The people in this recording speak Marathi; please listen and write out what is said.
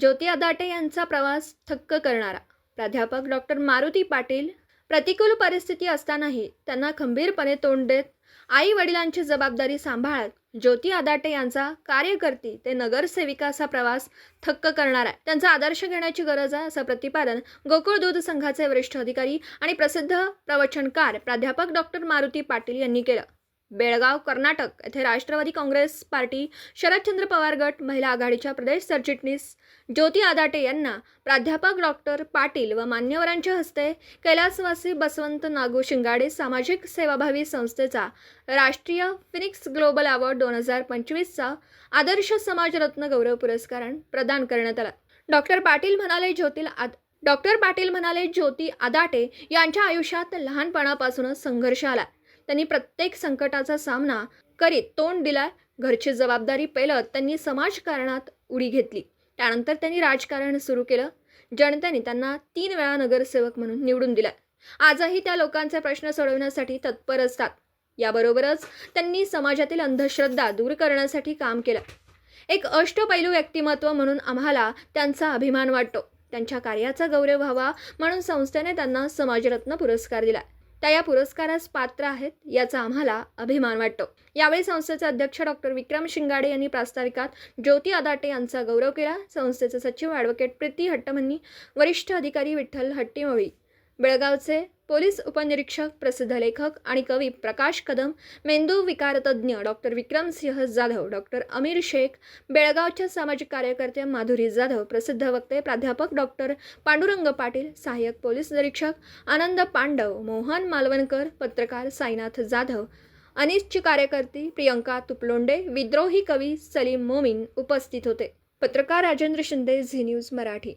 ज्योती अदाटे यांचा प्रवास थक्क करणारा. प्राध्यापक डॉक्टर मारुती पाटील प्रतिकूल परिस्थिती असतानाही त्यांना खंबीरपणे तोंड देत आई वडिलांची जबाबदारी सांभाळत ज्योती अदाटे यांचा कार्यकर्ती ते नगरसेविका असा प्रवास थक्क करणार आहे त्यांचा आदर्श घेण्याची गरज आहे असं प्रतिपादन गोकुळ दूध संघाचे वरिष्ठ अधिकारी आणि प्रसिद्ध प्रवचनकार प्राध्यापक डॉक्टर मारुती पाटील यांनी केलं. बेळगाव कर्नाटक येथे राष्ट्रवादी काँग्रेस पार्टी शरदचंद्र पवार गट महिला आघाडीच्या प्रदेश सरचिटणीस ज्योती आदाटे यांना प्राध्यापक डॉक्टर पाटील व मान्यवरांच्या हस्ते कैलासवासी बसवंत नागू शिंगाडे सामाजिक सेवाभावी संस्थेचा राष्ट्रीय फिनिक्स ग्लोबल अवॉर्ड दोन हजार पंचवीसचा आदर्श समाजरत्न गौरव पुरस्कार प्रदान करण्यात आला. डॉक्टर पाटील म्हणाले ज्योतील आद डॉक्टर पाटील म्हणाले ज्योती आदाटे यांच्या आयुष्यात लहानपणापासूनच संघर्ष आला. त्यांनी प्रत्येक संकटाचा सामना करीत तोंड दिला घरची जबाबदारी पेलत त्यांनी समाजकारणात उडी घेतली. त्यानंतर त्यांनी राजकारण सुरू केलं. जनतेने त्यांना तीन वेळा नगरसेवक म्हणून निवडून दिला आजही त्या लोकांचे प्रश्न सोडवण्यासाठी तत्पर असतात. याबरोबरच त्यांनी समाजातील अंधश्रद्धा दूर करण्यासाठी काम केलं. एक अष्टपैलू व्यक्तिमत्व म्हणून आम्हाला त्यांचा अभिमान वाटतो. त्यांच्या कार्याचा गौरव व्हावा म्हणून संस्थेने त्यांना समाजरत्न पुरस्कार दिला त्या या पुरस्कारास पात्र आहेत याचा आम्हाला अभिमान वाटतो. यावेळी संस्थेचे अध्यक्ष डॉक्टर विक्रम शिंगाडे यांनी प्रास्ताविकात ज्योती अदाटे यांचा गौरव केला. संस्थेचे सचिव ॲडव्होकेट प्रीती हट्टमंनी वरिष्ठ अधिकारी विठ्ठल हट्टीमोळी बेळगावचे पोलीस उपनिरीक्षक प्रसिद्ध लेखक आणि कवी प्रकाश कदम मेंदू विकारतज्ञ डॉक्टर विक्रमसिंह जाधव डॉक्टर अमीर शेख बेळगावच्या सामाजिक कार्यकर्त्या माधुरी जाधव प्रसिद्ध वक्ते प्राध्यापक डॉक्टर पांडुरंग पाटील सहाय्यक पोलीस निरीक्षक आनंद पांडव मोहन मालवणकर पत्रकार साईनाथ जाधव अनिसची कार्यकर्ती प्रियंका तुपलोंडे विद्रोही कवी सलीम मोमीन उपस्थित होते. पत्रकार राजेंद्र शिंदे झी न्यूज मराठी.